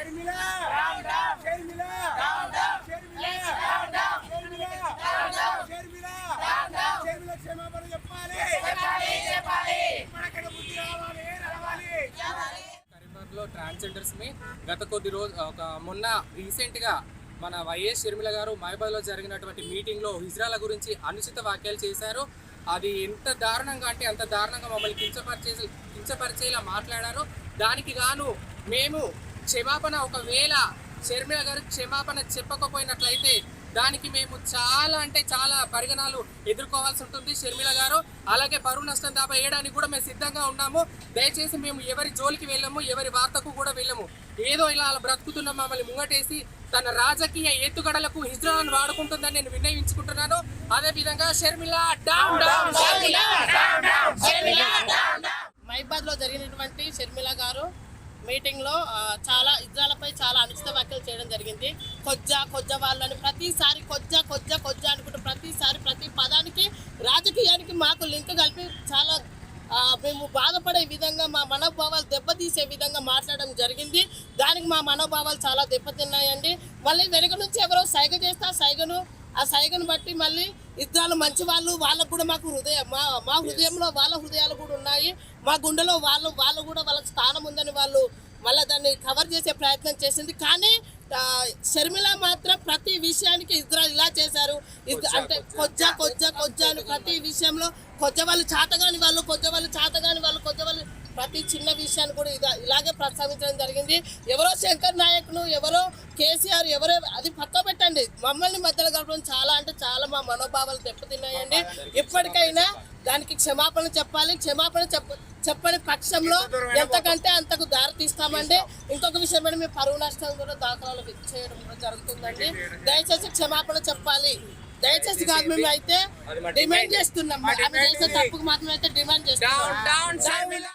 Sharmila! Down ట్రాన్స్జెండర్స్ని గత కొద్ది రోజు ఒక మొన్న రీసెంట్గా మన వైఎస్ షర్మిల గారు మాయబాద్లో జరిగినటువంటి మీటింగ్లో హిజ్రాల గురించి అనుచిత వ్యాఖ్యలు చేశారు. అది ఎంత దారుణంగా అంటే అంత దారుణంగా మమ్మల్ని కించపరిచే కించపరిచేలా మాట్లాడారు. దానికి గాను మేము క్షమాపణ ఒకవేళ షర్మిల గారు క్షమాపణ చెప్పకపోయినట్లయితే దానికి మేము చాలా అంటే చాలా పరిగణాలు ఎదుర్కోవాల్సి ఉంటుంది షర్మిల గారు. అలాగే బరువు నష్టం దాపా వేయడానికి కూడా మేము సిద్ధంగా ఉన్నాము. దయచేసి మేము ఎవరి జోలికి వెళ్ళము ఎవరి వార్తకు కూడా వెళ్ళము. ఏదో ఇలా అలా బ్రతుకుతున్న మమ్మల్ని ముంగటేసి తన రాజకీయ ఎత్తుగడలకు హిజ్రాలను వాడుకుంటుందని నేను విన్నవించుకుంటున్నాను. అదేవిధంగా షర్మిల డౌన్ డౌన్లో జరిగినటువంటి షర్మిల గారు మీటింగ్లో చాలా ఇజ్రాలపై చాలా అనుచిత వ్యాఖ్యలు చేయడం జరిగింది. కొజ్జ కొజ్జ వాళ్ళని ప్రతిసారి కొజ్జా కొజ్జా కొజ్జా అనుకుంటూ ప్రతిసారి ప్రతి పదానికి రాజకీయానికి మాకు లింక్ కలిపి చాలా మేము బాధపడే విధంగా మా మనోభావాలు దెబ్బతీసే విధంగా మాట్లాడడం జరిగింది. దానికి మా మనోభావాలు చాలా దెబ్బతిన్నాయండి. మళ్ళీ వెనుక నుంచి ఎవరో సైగ చేస్తే ఆ సైగను ఆ సైగను బట్టి మళ్ళీ ఇద్దరు మంచి వాళ్ళు వాళ్ళకు కూడా మాకు హృదయం మా మా హృదయంలో వాళ్ళ హృదయాలు కూడా ఉన్నాయి. మా గుండెలో వాళ్ళు వాళ్ళు కూడా వాళ్ళకి స్థానం ఉందని వాళ్ళు మళ్ళీ దాన్ని కవర్ చేసే ప్రయత్నం చేసింది. కానీ షర్మిల మాత్రం ప్రతి విషయానికి ఇద్దరు ఇలా చేశారు. అంటే కొజ్జ. కొజ్జ కొజ్జ అని ప్రతి విషయంలో కొజ్జ వాళ్ళు చాతగాని వాళ్ళు కొజ్జ వాళ్ళు వాళ్ళు ప్రతి చిన్న విషయాన్ని కూడా ఇదా ఇలాగే ప్రస్తావించడం జరిగింది. ఎవరో శంకర్ నాయకులు ఎవరో కేసీఆర్ ఎవరో అది పక్క పెట్టండి. మమ్మల్ని మధ్యలో కలపడం చాలా అంటే చాలా మా మనోభావాలు దెబ్బతిన్నాయండి. ఇప్పటికైనా దానికి క్షమాపణ చెప్పాలి. క్షమాపణ చెప్ప చెప్పని పక్షంలో ఎంతకంటే అంతకు దారి తీస్తామండి. ఇంకొక విషయం ఏంటి మేము పరువు నష్టం కూడా దాఖలాలు చేయడం కూడా జరుగుతుందండి. దయచేసి క్షమాపణ చెప్పాలి. దయచేసి కాదు మేము అయితే డిమాండ్ చేస్తున్నాం. చేసే తప్పుకు మాత్రం అయితే డిమాండ్ చేస్తున్నాం.